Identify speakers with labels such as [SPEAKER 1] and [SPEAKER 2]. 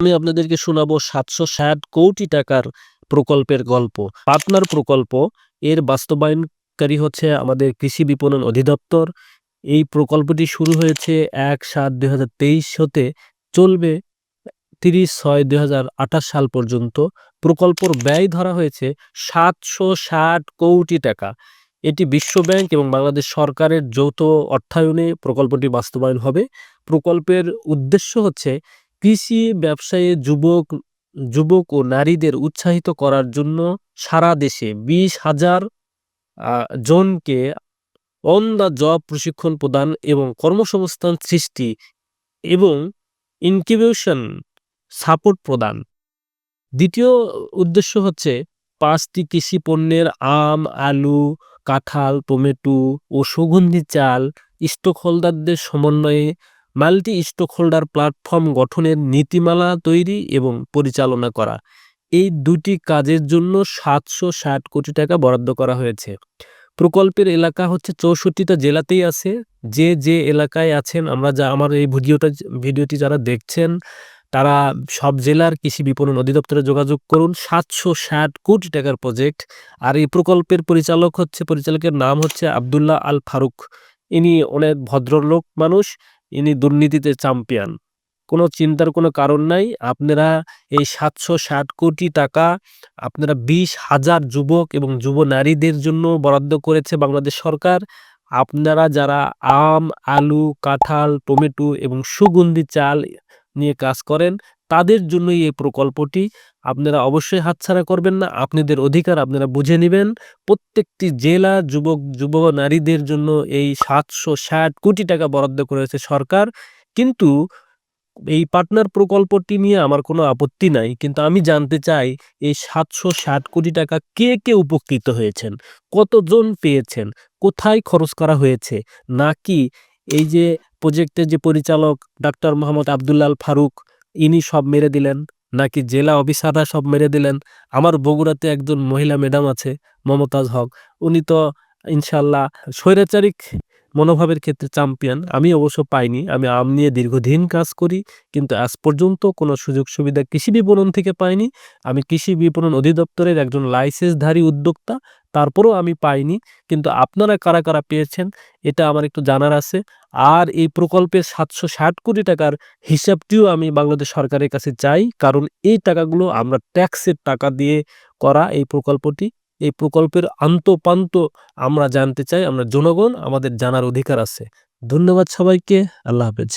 [SPEAKER 1] আমি আপনাদেরকে শোনাবো সাতশো ষাট কোটি টাকার প্রকল্পের গল্প। পার্টনার প্রকল্প, এর বাস্তবায়নকারী হচ্ছে আমাদের কৃষি বিপণন অধিদপ্তর। এই প্রকল্পটি শুরু হয়েছে এক সাত দুই হাজার হতে, চলবে তিরিশ ছয় দুই সাল পর্যন্ত। প্রকল্পর ব্যয় ধরা হয়েছে সাতশো ষাট কোটি টাকা। এটি বিশ্বব্যাংক এবং বাংলাদেশ সরকারের যৌথ অর্থায়নে প্রকল্পটি বাস্তবায়ন হবে। প্রকল্পের উদ্দেশ্য হচ্ছে কৃষি ব্যবসায়ে যুবক যুবক ও নারীদের উৎসাহিত করার জন্য সারা দেশে বিশ হাজার জনকে অন দ্য জব প্রশিক্ষণ প্রদান এবং কর্মসংস্থান সৃষ্টি এবং ইনকিউবেশন সাপোর্ট প্রদান। দ্বিতীয় উদ্দেশ্য হচ্ছে পাঁচটি কৃষি পণ্যের আম, আলু, কাঁঠাল, টমেটো ও সুগন্ধি চাল স্টক হোল্ডারদের সমন্বয়ে মাল্টি স্টক হোল্ডার প্ল্যাটফর্ম গঠনের নীতিমালা তৈরি এবং পরিচালনা করা। এই দুটি কাজের জন্য সাতশো ষাট কোটি টাকা বরাদ্দ করা হয়েছে। প্রকল্পের এলাকা হচ্ছে চৌষট্টিটা জেলাতেই আছে। যে যে এলাকায় আছেন, আমরা যা আমার এই ভিডিওটা, ভিডিওটি যারা দেখছেন, তারা সব জেলার কৃষি বিপণন অধিদপ্তরে যোগাযোগ করুন। সাতশো ষাট কোটি টাকার প্রজেক্ট। আর এই প্রকল্পের পরিচালক হচ্ছে, পরিচালকের নাম হচ্ছে আবদুল্লাহ আল ফারুক। ইনি অনেক ভদ্রলোক মানুষ। ইনি দুর্নীতিতে চ্যাম্পিয়ন কোনো চিন্তার কোনো কারণ নাই। আপনারা এই সাতশো ষাট কোটি টাকা আপনারা বিশ হাজার যুবক এবং যুব নারীদের জন্য বরাদ্দ করেছে বাংলাদেশ সরকার। আপনারা যারা আম, আলু, কাঁঠাল, টমেটো এবং সুগন্ধি চাল নিয়ে কাজ করেন তাদের জন্যই এই প্রকল্পটি। আপনারা অবশ্যই হাতছাড়া করবেন না, আপনাদের অধিকার আপনারা বুঝে নেবেন। প্রত্যেকটি জেলা, যুবক, যুব নারীদের জন্য এই সাতশো ষাট কোটি টাকা বরাদ্দ করেছে সরকার। কিন্তু এই পার্টনার প্রকল্পটি নিয়ে আমার কোনো আপত্তি নাই। কিন্তু আমি জানতে চাই, এই সাতশো ষাট কোটি টাকা কে কে উপকৃত হয়েছেন? কতজন পেয়েছেন? কোথায় খরচ করা হয়েছে? নাকি এই যে প্রজেক্টের যে পরিচালক ডাক্তার মোহাম্মদ আবদুল্লাল ফারুক ইনি সব মেরে দিলেন, নাকি জেলা অফিসাররা সব মেরে দিলেন? আমার বগুড়াতে একজন মহিলা ম্যাডাম আছে, মমতাজ হক। উনি তো ইনশাল্লাহ স্বৈরাচারিক মনোভাবের ক্ষেত্রে চ্যাম্পিয়ন আমি অবশ্য পাইনি, আমি আম নিয়ে দীর্ঘদিন কাজ করি, কিন্তু আজ পর্যন্ত কোনো সুযোগ সুবিধা কৃষি বিপণন থেকে পাইনি। আমি কৃষি বিপণন অধিদপ্তরের একজন লাইসেন্সধারী উদ্যোক্তা, তারপরেও আমি পাইনি, কিন্তু আপনারা কারা কারা পেয়েছেন, এটা আমার একটু জানার আছে। আর এই প্রকল্পের সাতশো ষাট কোটি টাকার হিসাবটিও আমি বাংলাদেশ সরকারের কাছে চাই, কারণ এই টাকাগুলো আমরা ট্যাক্সের টাকা দিয়ে করা এই প্রকল্পটি। এই প্রকল্পের আন্তপান্ত আমরা জানতে চাই, আমরা জনগণ, আমাদের জানার অধিকার আছে। ধন্যবাদ সবাইকে, আল্লাহ হাফেজ।